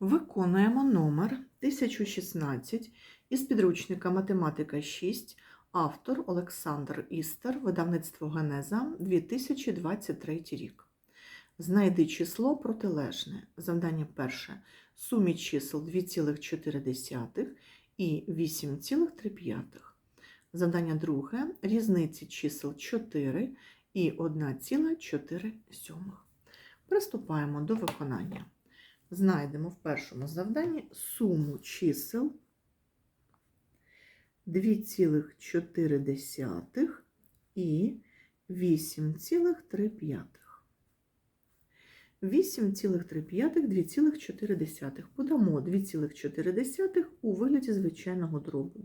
Виконуємо номер 1016 із підручника Математика 6, автор Олександр Істер, видавництво Генеза 2023 рік. Знайди число протилежне. Завдання перше. Сумі чисел 2,4 і 8,3. Завдання друге. Різниці чисел 4 і 1,4. Приступаємо до виконання. Знайдемо в першому завданні суму чисел 2,4 і 8,3. 8,3 2,4. Подамо 2,4 у вигляді звичайного дробу.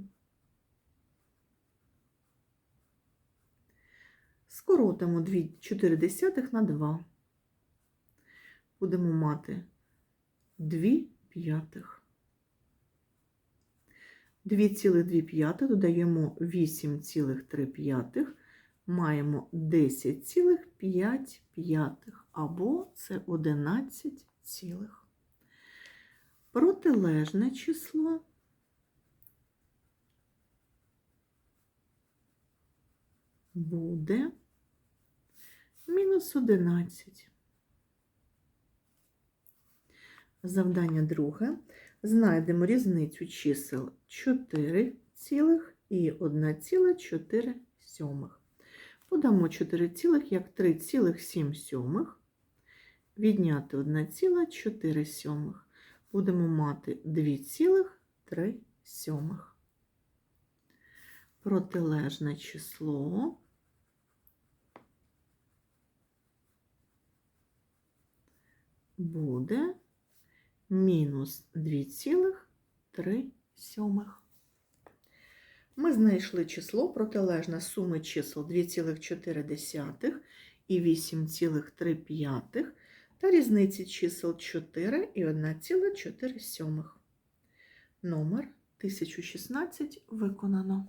Скоротимо 2,4 на 2. Будемо мати 2 п'ятих. 2,2 додаємо 8,3, маємо 10,5 п'ятих, або це 11 цілих. Протилежне число буде мінус 11. Завдання друге. Знайдемо різницю чисел 4 цілих і 1,4 сьомих. Подамо 4 цілих як 3,7 сьомих. Відняти 1,4 сьомих. Будемо мати 2,3 сьомих. Протилежне число буде мінус 2,3 сьомих. Ми знайшли число протилежне суми чисел 2,4 і 8,3 та різниці чисел 4 і 1,4 сьомих. Номер 1016 виконано.